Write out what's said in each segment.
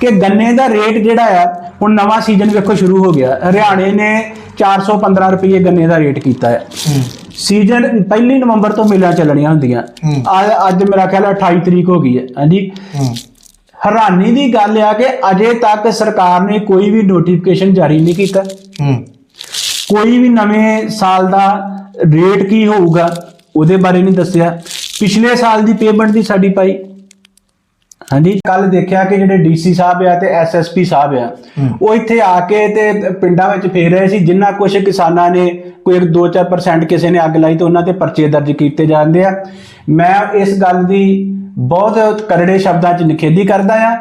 ਕਿ ਗੰਨੇ ਦਾ ਰੇਟ ਜਿਹੜਾ ਆ ਹੁਣ ਨਵਾਂ ਸੀਜ਼ਨ ਵੇਖੋ ਸ਼ੁਰੂ ਹੋ ਗਿਆ। ਹਰਿਆਣੇ ਨੇ 415 ਰੁਪਏ ਗੰਨੇ ਦਾ ਰੇਟ ਕੀਤਾ ਹੈ। ਸੀਜ਼ਨ ਪਹਿਲੀ ਨਵੰਬਰ ਤੋਂ ਮਿਲਾਂ ਚੱਲਣੀਆਂ ਹੁੰਦੀਆਂ। ਅੱਜ ਮੇਰਾ ਖਿਆਲ ਹੈ 28 ਤਰੀਕ ਹੋ ਗਈ ਹੈ ਹਾਂਜੀ। ਹੈਰਾਨੀ ਦੀ ਗੱਲ ਆ ਕਿ ਅਜੇ ਤੱਕ ਸਰਕਾਰ ਨੇ ਕੋਈ ਵੀ ਨੋਟੀਫਿਕੇਸ਼ਨ ਜਾਰੀ ਨਹੀਂ ਕੀਤਾ। ਕੋਈ ਵੀ ਨਵੇਂ ਸਾਲ ਦਾ ਰੇਟ ਕੀ ਹੋਊਗਾ ਉਹਦੇ ਬਾਰੇ ਨਹੀਂ ਦੱਸਿਆ। ਪਿਛਲੇ ਸਾਲ ਦੀ ਪੇਮੈਂਟ ਦੀ ਸਾਡੀ ਪਾਈ। ਹਾਂਜੀ। ਕੱਲ ਦੇਖਿਆ ਕਿ ਜਿਹੜੇ ਡੀਸੀ ਸਾਹਿਬ ਆ ਤੇ ਐਸਐਸਪੀ ਸਾਹਿਬ ਆ। ਉਹ ਇੱਥੇ ਆ ਕੇ ਤੇ ਪਿੰਡਾਂ ਵਿੱਚ ਫੇਰ ਰਹੇ ਸੀ ਜਿੰਨਾ ਕੁਝ ਕਿਸਾਨਾਂ ਨੇ ਕੋਈ 2-4% ਕਿਸੇ ਨੇ ਅੱਗ ਲਾਈ ਤੇ ਉਹਨਾਂ ਤੇ ਪਰਚੇ ਦਰਜ ਕੀਤੇ ਜਾਂਦੇ ਆ। ਮੈਂ ਇਸ ਗੱਲ ਦੀ ਬਹੁਤ ਕਰੜੇ ਸ਼ਬਦਾਂ 'ਚ ਨਿਖੇਧੀ ਕਰਦਾ ਆ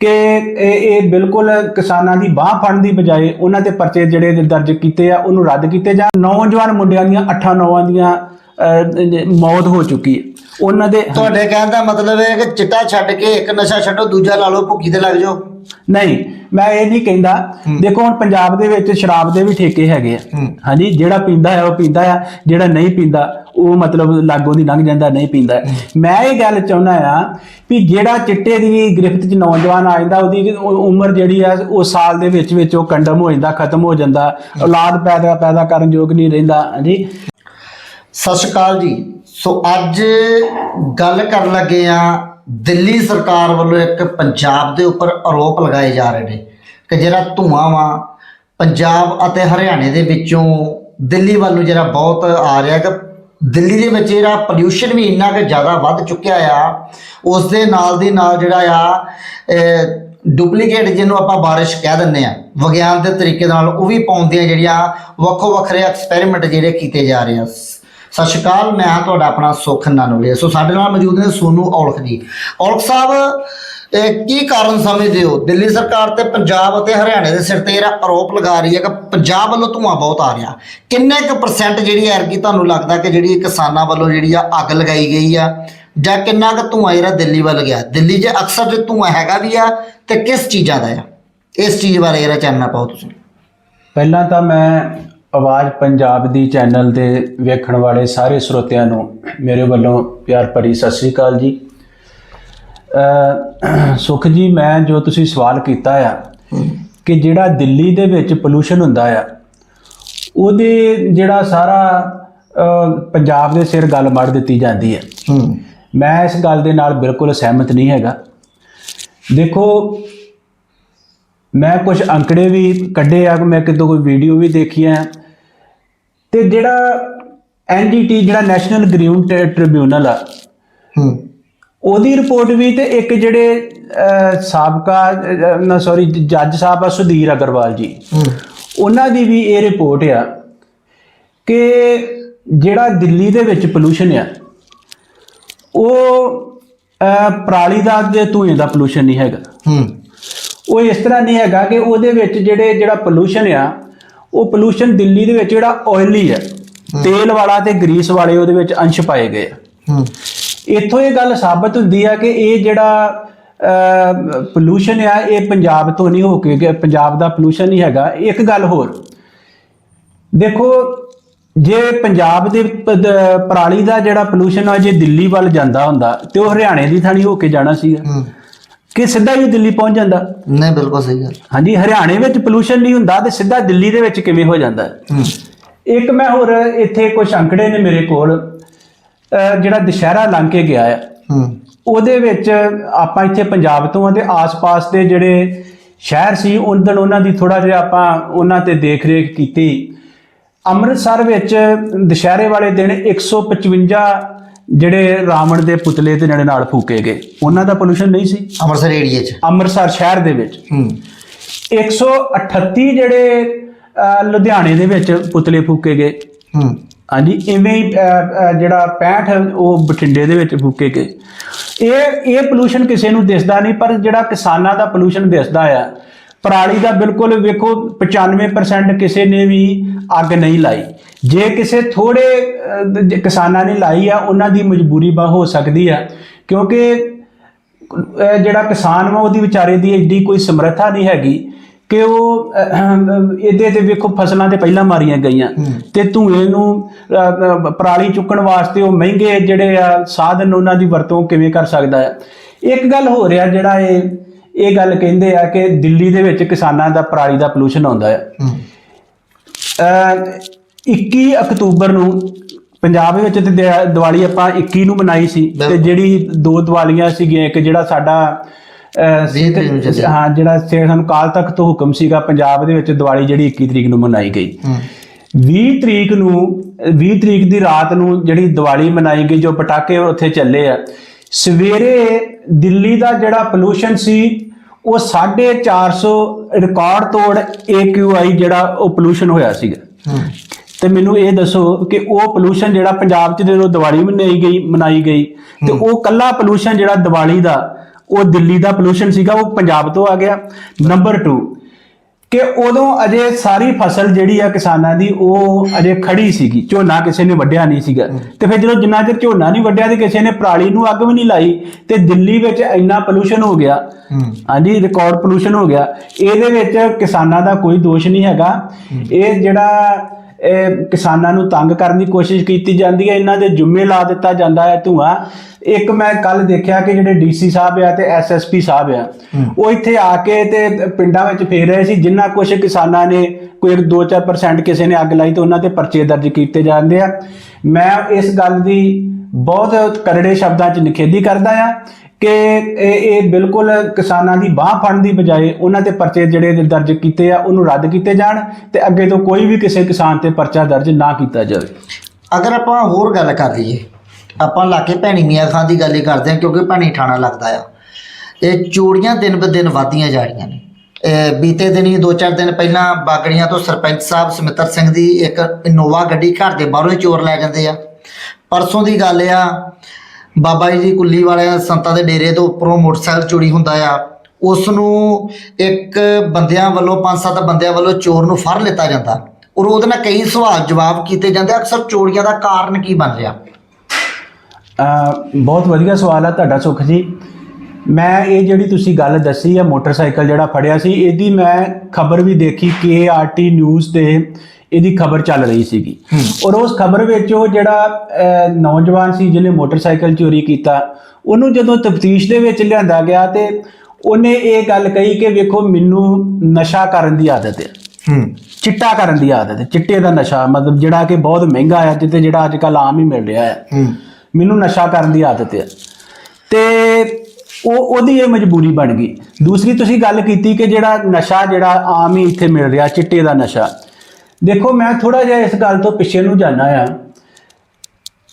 ਕਿ ਇਹ ਇਹ ਬਿਲਕੁਲ ਕਿਸਾਨਾਂ ਦੀ ਬਾਹ ਫੜਨ ਦੀ ਬਜਾਏ ਉਹਨਾਂ ਤੇ ਪਰਚੇ ਜਿਹੜੇ ਦਰਜ ਕੀਤੇ ਆ ਉਹਨੂੰ ਰੱਦ ਕੀਤੇ ਜਾਣ। ਨੌਜਵਾਨ ਮੁੰਡਿਆਂ ਦੀਆਂ 8-9 ਦੀਆਂ ਅਹ, ਮੌਤ ਹੋ ਚੁੱਕੀ ਹੈ। ਉਹਨਾਂ ਦੇ ਤੁਹਾਡੇ ਕਹਿਣ ਦਾ ਮਤਲਬ ਹੈ ਕਿ ਚਿੱਟਾ ਛੱਡ ਕੇ ਇੱਕ ਨਸ਼ਾ ਛੱਡੋ ਦੂਜਾ ਲਾ ਲਓ ਭੁੱਕੀ ਤੇ ਲੱਗ ਜਾਓ। ਨਹੀਂ ਮੈਂ ਇਹ ਨਹੀਂ ਕਹਿੰਦਾ। ਦੇਖੋ ਹੁਣ ਪੰਜਾਬ ਦੇ ਵਿੱਚ ਸ਼ਰਾਬ ਦੇ ਵੀ ਠੇਕੇ ਹੈਗੇ ਆ। ਹਾਂਜੀ ਜਿਹੜਾ ਪੀਂਦਾ ਹੈ ਉਹ ਪੀਂਦਾ ਆ। ਜਿਹੜਾ ਨਹੀਂ ਪੀਂਦਾ ਉਹ ਮਤਲਬ ਲਾਗੋਂ ਦੀ ਲੰਘ ਜਾਂਦਾ ਨਹੀਂ ਪੀਂਦਾ। ਮੈਂ ਇਹ ਗੱਲ ਚਾਹੁੰਦਾ ਆ ਵੀ ਜਿਹੜਾ ਚਿੱਟੇ ਦੀ ਗ੍ਰਿਫਤ 'ਚ ਨੌਜਵਾਨ ਆ ਜਾਂਦਾ ਉਹਦੀ ਉਮਰ ਜਿਹੜੀ ਆ ਉਹ ਸਾਲ ਦੇ ਵਿੱਚ ਵਿੱਚ ਉਹ ਕੰਡਮ ਹੋ ਜਾਂਦਾ ਖਤਮ ਹੋ ਜਾਂਦਾ। ਔਲਾਦ ਪੈਦਾ ਪੈਦਾ ਕਰਨ ਯੋਗ ਨਹੀਂ ਰਹਿੰਦਾ ਹਾਂਜੀ। ਸਤਿ ਸ਼੍ਰੀ ਅਕਾਲ ਜੀ। ਸੋ ਅੱਜ ਗੱਲ ਕਰਨ ਲੱਗੇ ਆ ਦਿੱਲੀ ਸਰਕਾਰ ਵੱਲੋਂ ਇੱਕ ਪੰਜਾਬ ਦੇ ਉੱਪਰ ਆਰੋਪ ਲਗਾਏ ਜਾ ਰਹੇ ਨੇ ਕਿ ਜਿਹੜਾ ਧੂਆਂ ਵਾ, ਪੰਜਾਬ ਅਤੇ ਹਰਿਆਣੇ ਦੇ ਵਿੱਚੋਂ ਦਿੱਲੀ ਵੱਲ ਨੂੰ ਜਿਹੜਾ ਬਹੁਤ ਆ ਰਿਹਾ ਕਿ ਦਿੱਲੀ ਦੇ ਵਿੱਚ ਜਿਹੜਾ ਪੋਲਿਊਸ਼ਨ ਵੀ ਇੰਨਾ ਕਿ ਜ਼ਿਆਦਾ ਵੱਧ ਚੁੱਕਿਆ ਆ, ਉਸ ਦੇ ਨਾਲ ਦੀ ਨਾਲ ਜਿਹੜਾ ਆ ਡੁਪਲੀਕੇਟ ਜਿਹਨੂੰ ਆਪਾਂ ਬਾਰਿਸ਼ ਕਹਿ ਦਿੰਦੇ ਆ, ਵਿਗਿਆਨ ਦੇ ਤਰੀਕੇ ਨਾਲ ਉਹ ਵੀ ਪਾਉਂਦੀਆਂ ਜਿਹੜੀਆਂ ਵੱਖੋ ਵੱਖਰੇ ਐਕਸਪੈਰੀਮੈਂਟ ਜਿਹੜੇ ਕੀਤੇ ਜਾ ਰਹੇ ਆ। ਸਤਿ ਸ਼੍ਰੀ ਅਕਾਲ, ਮੈਂ ਹਾਂ ਤੁਹਾਡਾ ਆਪਣਾ ਸੁਖ ਨਾਨੋਲੇ ਸੋ ਸਾਡੇ ਨਾਲ ਮੌਜੂਦ ਨੇ ਸੋਨੂ ਔਲਖ ਜੀ। ਔਲਖ ਸਾਹਿਬ, ਇਹ ਕੀ ਕਾਰਨ ਸਮਝਦੇ ਹੋ? ਦਿੱਲੀ ਸਰਕਾਰ ਤੇ ਪੰਜਾਬ ਅਤੇ ਹਰਿਆਣੇ ਦੇ ਸਿਰ ਤੇ ਜਿਹੜਾ ਆਰੋਪ ਲਗਾ ਰਹੀ ਹੈ ਕਿ ਪੰਜਾਬ ਵੱਲੋਂ ਧੂਆਂ ਬਹੁਤ ਆ ਰਿਹਾ। ਕਿੰਨੇ ਕੁ ਪਰਸੈਂਟ ਜਿਹੜੀ ਐਰਗੀ ਤੁਹਾਨੂੰ ਲੱਗਦਾ ਕਿ ਜਿਹੜੀ ਕਿਸਾਨਾਂ ਵੱਲੋਂ ਜਿਹੜੀ ਆ ਅੱਗ ਲਗਾਈ ਗਈ ਆ? ਜਾਂ ਕਿੰਨਾ ਕੁ ਧੂਆਂ ਜਿਹੜਾ ਦਿੱਲੀ ਵੱਲ ਗਿਆ? ਦਿੱਲੀ 'ਚ ਅਕਸਰ ਜੇ ਧੂਆਂ ਹੈਗਾ ਵੀ ਆ, ਤੇ ਕਿਸ ਚੀਜ਼ਾਂ ਦਾ ਆ? ਇਸ ਚੀਜ਼ ਬਾਰੇ ਜਿਹੜਾ ਚਾਨਣਾ ਪਾਓ ਤੁਸੀਂ। ਪਹਿਲਾਂ ਤਾਂ ਮੈਂ ਆਵਾਜ਼ ਪੰਜਾਬ ਦੀ ਚੈਨਲ ਤੇ ਵੇਖਣ ਵਾਲੇ ਸਾਰੇ ਸਰੋਤਿਆਂ ਨੂੰ ਮੇਰੇ ਵੱਲੋਂ ਪਿਆਰ ਭਰੀ ਸਤਿ ਸ੍ਰੀ ਅਕਾਲ ਜੀ। ਸੁਖ ਜੀ ਮੈਂ ਜੋ ਤੁਸੀਂ ਸਵਾਲ ਕੀਤਾ ਆ ਕਿ ਜਿਹੜਾ ਦਿੱਲੀ ਦੇ ਵਿੱਚ ਪੋਲੂਸ਼ਨ ਹੁੰਦਾ ਆ ਉਹਦੇ ਜਿਹੜਾ ਸਾਰਾ ਪੰਜਾਬ ਦੇ ਸਿਰ ਗੱਲ ਮੜ ਦਿੱਤੀ ਜਾਂਦੀ ਹੈ ਹੂੰ। ਮੈਂ ਇਸ ਗੱਲ ਦੇ ਨਾਲ ਬਿਲਕੁਲ ਸਹਿਮਤ ਨਹੀਂ ਹੈਗਾ। ਦੇਖੋ ਮੈਂ ਕੁਝ ਅੰਕੜੇ ਵੀ ਕੱਢੇ ਆ ਮੈਂ ਕਿਤੋਂ ਕੋਈ ਵੀਡੀਓ ਵੀ ਦੇਖੀ ਆ ਤੇ ਜਿਹੜਾ ਐਨਜੀਟੀ ਜਿਹੜਾ ਨੈਸ਼ਨਲ ਗ੍ਰੀਨ ਟ੍ਰਿਬਿਊਨਲ ਆ ਹੂੰ। ਉਹਦੀ ਰਿਪੋਰਟ ਵੀ ਤੇ ਇੱਕ ਜਿਹੜੇ ਸਾਬਕਾ ਨਾ ਸੌਰੀ ਜੱਜ ਸਾਹਿਬ ਆ ਸੁਧੀਰ ਅਗਰਵਾਲ ਜੀ। ਹੂੰ। ਉਹਨਾਂ ਦੀ ਵੀ ਇਹ ਰਿਪੋਰਟ ਆ ਕਿ ਜਿਹੜਾ ਦਿੱਲੀ ਦੇ ਵਿੱਚ ਪੋਲੂਸ਼ਨ ਆ ਉਹ ਪਰਾਲੀ ਦਾ ਤੇ ਧੂਏ ਦਾ ਪੋਲੂਸ਼ਨ ਨਹੀਂ ਹੈਗਾ। ਹੂੰ। ਉਹ ਇਸ ਤਰ੍ਹਾਂ ਨਹੀਂ ਹੈਗਾ ਕਿ ਉਹਦੇ ਵਿੱਚ ਜਿਹੜੇ ਜਿਹੜਾ ਪੋਲੂਸ਼ਨ ਆ ਉਹ ਪੋਲੂਸ਼ਨ ਦਿੱਲੀ ਦੇ ਵਿੱਚ ਜਿਹੜਾ ਆਇਲੀ ਹੈ ਤੇਲ ਵਾਲਾ ਤੇ ਗਰੀਸ ਵਾਲੇ ਉਹਦੇ ਵਿੱਚ ਅੰਸ਼ ਪਾਏ ਗਏ ਆ। ਹੂੰ। ਇੱਥੋਂ ਇਹ ਗੱਲ ਸਾਬਤ ਹੁੰਦੀ ਆ ਕਿ ਇਹ ਜਿਹੜਾ ਪੋਲੂਸ਼ਨ ਆ ਇਹ ਪੰਜਾਬ ਤੋਂ ਨਹੀਂ ਹੋ ਕੇ ਪੰਜਾਬ ਦਾ ਪੋਲੂਸ਼ਨ ਨਹੀਂ ਹੈਗਾ। ਇੱਕ ਗੱਲ ਹੋਰ ਦੇਖੋ ਜੇ ਪੰਜਾਬ ਦੇ ਪਰਾਲੀ ਦਾ ਜਿਹੜਾ ਪੋਲੂਸ਼ਨ ਆ ਜੇ ਦਿੱਲੀ ਵੱਲ ਜਾਂਦਾ ਹੁੰਦਾ ਤੇ ਉਹ ਹਰਿਆਣੇ ਦੀ ਥਾਣੀ ਹੋ ਕੇ ਜਾਣਾ ਸੀਗਾ। ਹੂੰ। ਕਿ ਸਿੱਧਾ ਹੀ ਦਿੱਲੀ ਪਹੁੰਚ ਜਾਂਦਾ? ਨਹੀਂ ਬਿਲਕੁਲ ਸਹੀ ਗੱਲ। ਹਾਂਜੀ ਹਰਿਆਣੇ ਵਿੱਚ ਪੋਲੂਸ਼ਨ ਨਹੀਂ ਹੁੰਦਾ ਤੇ ਸਿੱਧਾ ਦਿੱਲੀ ਦੇ ਵਿੱਚ ਕਿਵੇਂ ਹੋ ਜਾਂਦਾ? ਇੱਕ ਮੈਂ ਹੋਰ ਇੱਥੇ ਕੁਝ ਅੰਕੜੇ ਨੇ ਮੇਰੇ ਕੋਲ ਜਿਹੜਾ ਦੁਸ਼ਹਿਰਾ ਲੰਘ ਕੇ ਗਿਆ ਹੈ ਹੂੰ। ਉਹਦੇ ਵਿੱਚ ਆਪਾਂ ਇੱਥੇ ਪੰਜਾਬ ਤੋਂ ਆ ਤੇ ਆਸ-ਪਾਸ ਦੇ ਜਿਹੜੇ ਸ਼ਹਿਰ ਸੀ ਉਹਨਾਂ ਉਹਨਾਂ ਦੀ ਥੋੜਾ ਜਿਹਾ ਆਪਾਂ ਉਹਨਾਂ ਤੇ ਦੇਖ-ਰੇਖ ਕੀਤੀ। ਅੰਮ੍ਰਿਤਸਰ ਵਿੱਚ ਦੁਸ਼ਹਿਰੇ ਵਾਲੇ ਦਿਨ 155 ਜਿਹੜੇ ਰਾਵਣ ਦੇ ਪੁਤਲੇ ਤੇ ਜਿਹੜੇ ਨਾਲ ਫੂਕੇ ਗਏ। ਉਹਨਾਂ ਦਾ ਪੋਲੂਸ਼ਨ ਨਹੀਂ ਸੀ? ਅੰਮ੍ਰਿਤਸਰ ਏਰੀਏ 'ਚ। ਅੰਮ੍ਰਿਤਸਰ ਸ਼ਹਿਰ ਦੇ ਵਿੱਚ। ਹੂੰ। 138 ਜਿਹੜੇ ਲੁਧਿਆਣੇ ਦੇ ਵਿੱਚ ਪੁਤਲੇ ਫੂਕੇ ਗਏ। ਹੂੰ। ਹਾਂਜੀ ਇਵੇਂ ਹੀ ਜਿਹੜਾ 65 ਉਹ ਬਠਿੰਡੇ ਦੇ ਵਿੱਚ ਫੂਕੇ ਗਏ। ਇਹ ਇਹ ਪੋਲੂਸ਼ਨ ਕਿਸੇ ਨੂੰ ਦਿਸਦਾ ਨਹੀਂ ਪਰ ਜਿਹੜਾ ਕਿਸਾਨਾਂ ਦਾ ਪੋਲੂਸ਼ਨ ਦਿਸਦਾ ਆ ਪਰਾਲੀ ਦਾ ਬਿਲਕੁਲ ਵੇਖੋ 95% ਕਿਸੇ ਨੇ ਵੀ ਅੱਗ ਨਹੀਂ ਲਾਈ। ਜੇ ਕਿਸੇ ਥੋੜੇ ਕਿਸਾਨਾਂ ਨੇ ਲਾਈ ਆ ਉਹਨਾਂ ਦੀ ਮਜਬੂਰੀ ਬਾ ਹੋ ਸਕਦੀ ਆ। ਕਿਉਂਕਿ ਜਿਹੜਾ ਕਿਸਾਨ ਵਾ ਉਹਦੀ ਵਿਚਾਰੇ ਦੀ ਐਡੀ ਕੋਈ ਸਮਰੱਥਾ ਨਹੀਂ ਹੈਗੀ ਕਿ ਉਹ ਇਹਦੇ ਤੇ ਵੇਖੋ ਫਸਲਾਂ ਤੇ ਪਹਿਲਾਂ ਮਾਰੀਆਂ ਗਈਆਂ। ਤੇ ਧੂਏ ਨੂੰ ਪਰਾਲੀ ਚੁੱਕਣ ਵਾਸਤੇ ਉਹ ਮਹਿੰਗੇ ਜਿਹੜੇ ਆ ਸਾਧਨ ਉਹਨਾਂ ਦੀ ਵਰਤੋਂ ਕਿਵੇਂ ਕਰ ਸਕਦਾ ਹੈ ਇੱਕ ਗੱਲ ਹੋ ਰਿਹਾ ਜਿਹੜਾ ਇਹ ਇਹ ਗੱਲ ਕਹਿੰਦੇ ਆ ਕਿ ਦਿੱਲੀ ਦੇ ਵਿੱਚ ਕਿਸਾਨਾਂ ਦਾ ਪਰਾਲੀ ਦਾ ਪੋਲੂਸ਼ਨ ਆਉਂਦਾ ਹੈ। 21 ਅਕਤੂਬਰ ਨੂੰ ਪੰਜਾਬ ਵਿੱਚ ਤੇ ਦਿਆ- ਦੀਵਾਲੀ ਆਪਾਂ 21 ਨੂੰ ਮਨਾਈ ਸੀ ਤੇ ਬਿਲਕੁਲ। ਜਿਹੜੀ ਦੋ ਦੀਵਾਲੀਆਂ ਸੀਗੀਆਂ ਇੱਕ ਜਿਹੜਾ ਸਾਡਾ ਅਹ, ਵੀਹ ਤਰੀਕ ਨੂੰ ਚੱਲੀ। ਹਾਂ ਜਿਹੜਾ ਸੇ- ਸਾਨੂੰ ਕਾਲ ਤੱਕ ਤੋਂ ਹੁਕਮ ਸੀਗਾ ਪੰਜਾਬ ਦੇ ਵਿੱਚ ਦੀਵਾਲੀ ਜਿਹੜੀ 21 ਤਰੀਕ ਨੂੰ ਮਨਾਈ ਗਈ ਹੂੰ 20 ਤਰੀਕ ਨੂੰ 20 ਤਰੀਕ ਦੀ ਰਾਤ ਨੂੰ ਜਿਹੜੀ ਦੀਵਾਲੀ ਮਨਾਈ ਗਈ ਜੋ ਪਟਾਕੇ ਉੱਥੇ ਚੱਲੇ ਆ ਸਵੇਰੇ ਦਿੱਲੀ ਦਾ ਜਿਹੜਾ ਪੋਲੂਸ਼ਨ ਸੀ ਉਹ 450 ਰਿਕਾਰਡ ਤੋੜ AQI ਜਿਹੜਾ ਉਹ ਪੋਲੂਸ਼ਨ ਹੋਇਆ ਸੀਗਾ ਹੂੰ ਤੇ ਮੈਨੂੰ ਇਹ ਦੱਸੋ ਕਿ ਉਹ ਪੋਲੂਸ਼ਨ ਜਿਹੜਾ ਪੰਜਾਬ 'ਚ ਜਦੋਂ ਦੀਵਾਲੀ ਮਨਾਈ ਗਈ ਮਨਾਈ ਗਈ ਤੇ ਉਹ ਕੱਲਾ ਪੋਲੂਸ਼ਨ ਜਿਹੜਾ ਦੀਵਾਲੀ ਦਾ ਉਹ ਦਿੱਲੀ ਦਾ ਪੋਲੂਸ਼ਨ ਸੀਗਾ ਉਹ ਪੰਜਾਬ ਤੋਂ ਆ ਗਿਆ। ਨੰਬਰ 2 ਕਿ ਉਦੋਂ ਅਜੇ ਸਾਰੀ ਫਸਲ ਜਿਹੜੀ ਆ ਕਿਸਾਨਾਂ ਦੀ ਉਹ ਅਜੇ ਖੜੀ ਸੀਗੀ ਝੋਨਾ ਕਿਸੇ ਨੇ ਵੱਢਿਆ ਨਹੀਂ ਸੀਗਾ। ਤੇ ਫਿਰ ਜਦੋਂ ਜਿੰਨਾ ਚਿਰ ਝੋਨਾ ਨਹੀਂ ਵੱਢਿਆ ਤੇ ਕਿਸੇ ਨੇ ਪਰਾਲੀ ਨੂੰ ਅੱਗ ਵੀ ਨਹੀਂ ਲਾਈ ਤੇ ਦਿੱਲੀ ਵਿੱਚ ਇੰਨਾ ਪੋਲੂਸ਼ਨ ਹੋ ਗਿਆ। ਹਾਂਜੀ ਰਿਕਾਰਡ ਪੋਲੂਸ਼ਨ ਹੋ ਗਿਆ। ਇਹਦੇ ਵਿੱਚ ਕਿਸਾਨਾਂ ਦਾ ਕੋਈ ਦੋਸ਼ ਨਹੀਂ ਹੈਗਾ। ਇਹ ਜਿਹੜਾ ਕਿਸਾਨਾਂ ਨੂੰ ਤੰਗ ਕਰਨ ਦੀ ਕੋਸ਼ਿਸ਼ ਕੀਤੀ ਜਾਂਦੀ ਹੈ ਇਹਨਾਂ ਦੇ ਜੁੰਮੇ ਲਾ ਦਿੱਤਾ ਜਾਂਦਾ ਹੈ ਧੂਆਂ। ਇੱਕ ਮੈਂ ਕੱਲ ਦੇਖਿਆ ਕਿ ਜਿਹੜੇ ਡੀਸੀ ਸਾਹਿਬ ਆ ਤੇ ਐਸਐਸਪੀ ਸਾਹਿਬ ਆ ਉਹ ਇੱਥੇ ਆ ਕੇ ਤੇ ਪਿੰਡਾਂ ਵਿੱਚ ਫੇਰ ਰਹੇ ਸੀ ਜਿੰਨਾ ਕੁਝ ਕਿਸਾਨਾਂ ਨੇ ਕੋਈ 2-4% ਕਿਸੇ ਨੇ ਅੱਗ ਲਾਈ ਤੇ ਉਹਨਾਂ ਤੇ ਪਰਚੇ ਦਰਜ ਕੀਤੇ ਜਾਂਦੇ ਆ। ਮੈਂ ਇਸ ਗੱਲ ਦੀ ਬਹੁਤ ਕਰੜੇ ਸ਼ਬਦਾਂ 'ਚ ਨਿਖੇਧੀ ਕਰਦਾ ਆ ਕਿ ਇਹ ਇਹ ਬਿਲਕੁਲ ਕਿਸਾਨਾਂ ਦੀ ਬਾਹ ਫੜਨ ਦੀ ਬਜਾਏ ਉਹਨਾਂ ਤੇ ਪਰਚੇ ਜਿਹੜੇ ਦਰਜ ਕੀਤੇ ਆ, ਉਹਨੂੰ ਰੱਦ ਕੀਤੇ ਜਾਣ ਤੇ ਅੱਗੇ ਤੋਂ ਕੋਈ ਵੀ ਕਿਸੇ ਕਿਸਾਨ ਤੇ ਪਰਚਾ ਦਰਜ ਨਾ ਕੀਤਾ ਜਾਵੇ। ਅਗਰ ਆਪਾਂ ਹੋਰ ਗੱਲ ਕਰ ਲਈਏ, ਆਪਾਂ ਲਾਕੇ ਭੈਣੀ ਮੀਆਂ ਖਾਂ ਦੀ ਗੱਲ ਹੀ ਕਰਦੇ ਹਾਂ ਕਿਉਂਕਿ ਭੈਣੀ ਠਾਣਾ ਲੱਗਦਾ ਆ। ਇਹ ਚੋਰੀਆਂ ਦਿਨ ਬ ਦਿਨ ਵਧਦੀਆਂ ਜਾ ਰਹੀਆਂ ਨੇ। ਬੀਤੇ ਦਿਨੀ ਦੋ ਚਾਰ ਦਿਨ ਪਹਿਲਾਂ ਬਾਗੜੀਆਂ ਤੋਂ ਸਰਪੰਚ ਸਾਹਿਬ ਸਮਿੱਤਰ ਸਿੰਘ ਦੀ ਇੱਕ ਇਨੋਵਾ ਗੱਡੀ ਘਰ ਦੇ ਬਾਹਰੋਂ ਹੀ ਚੋਰ ਲੈ ਜਾਂਦੇ ਆ। ਪਰਸੋਂ ਦੀ ਗੱਲ ਆ, ਬਾਬਾ ਜੀ ਦੀ ਕੁੱਲੀ ਵਾਲਿਆਂ ਸੰਤਾਂ ਦੇ ਡੇਰੇ ਤੋਂ ਉੱਪਰੋਂ ਮੋਟਰਸਾਈਕਲ ਚੋਰੀ ਹੁੰਦਾ ਆ। ਉਸ ਨੂੰ ਇੱਕ ਬੰਦਿਆਂ ਵੱਲੋਂ, ਪੰਜ ਸੱਤ ਬੰਦਿਆਂ ਵੱਲੋਂ ਚੋਰ ਨੂੰ ਫੜ ਲਿੱਤਾ ਜਾਂਦਾ। ਔਰ ਉਹਦੇ ਨਾਲ ਕਈ ਸਵਾਲ ਜਵਾਬ ਕੀਤੇ ਜਾਂਦੇ ਅਕਸਰ ਚੋਰੀਆਂ ਦਾ ਕਾਰਨ ਕੀ ਬਣ ਰਿਹਾ? ਅਹ, ਬਹੁਤ ਵਧੀਆ ਸਵਾਲ ਆ ਤੁਹਾਡਾ ਸੁਖ ਜੀ। ਮੈਂ ਇਹ ਜਿਹੜੀ ਤੁਸੀਂ ਗੱਲ ਦੱਸੀ ਆ, ਮੋਟਰਸਾਈਕਲ ਜਿਹੜਾ ਫੜਿਆ ਸੀ, ਇਹਦੀ ਮੈਂ ਖਬਰ ਵੀ ਦੇਖੀ ਕੇਆਰਟੀ ਨਿਊਜ਼ ਤੇ। ਇਹਦੀ ਖਬਰ ਚੱਲ ਰਹੀ ਸੀਗੀ। ਔਰ ਉਸ ਖਬਰ ਵਿੱਚ ਉਹ ਜਿਹੜਾ ਨੌਜਵਾਨ ਸੀ ਜਿਹਨੇ ਮੋਟਰਸਾਈਕਲ ਚੋਰੀ ਕੀਤਾ ਉਹਨੂੰ ਜਦੋਂ ਤਫਤੀਸ਼ ਦੇ ਵਿੱਚ ਲਿਆਂਦਾ ਗਿਆ ਤੇ ਉਹਨੇ ਇਹ ਗੱਲ ਕਹੀ ਕਿ ਵੇਖੋ ਮੈਨੂੰ ਨਸ਼ਾ ਕਰਨ ਦੀ ਆਦਤ ਹੈ। ਹੂੰ। ਚਿੱਟਾ ਕਰਨ ਦੀ ਆਦਤ ਹੈ। ਚਿੱਟੇ ਦਾ ਨਸ਼ਾ ਮਤਲਬ ਜਿਹੜਾ ਕਿ ਬਹੁਤ ਮਹਿੰਗਾ ਹੈ ਜਿੱਤੇ ਜਿਹੜਾ ਅੱਜ ਕੱਲ ਆਮ ਹੀ ਮਿਲ ਰਿਹਾ ਹੈ। ਹੂੰ। ਮੈਨੂੰ ਨਸ਼ਾ ਕਰਨ ਦੀ ਆਦਤ ਹੈ। ਤੇ ਉਹ ਉਹਦੀ ਇਹ ਮਜਬੂਰੀ ਬਣ ਗਈ। ਦੂਸਰੀ ਤੁਸੀਂ ਗੱਲ ਕੀਤੀ ਕਿ ਜਿਹੜਾ ਨਸ਼ਾ ਜਿਹੜਾ ਆਮ ਹੀ ਇੱਥੇ ਮਿਲ ਰਿਹਾ ਚਿੱਟੇ ਦਾ ਨਸ਼ਾ। ਦੇਖੋ ਮੈਂ ਥੋੜਾ ਜਿਹਾ ਇਸ ਗੱਲ ਤੋਂ ਪਿੱਛੇ ਨੂੰ ਜਾਣਾ ਆ।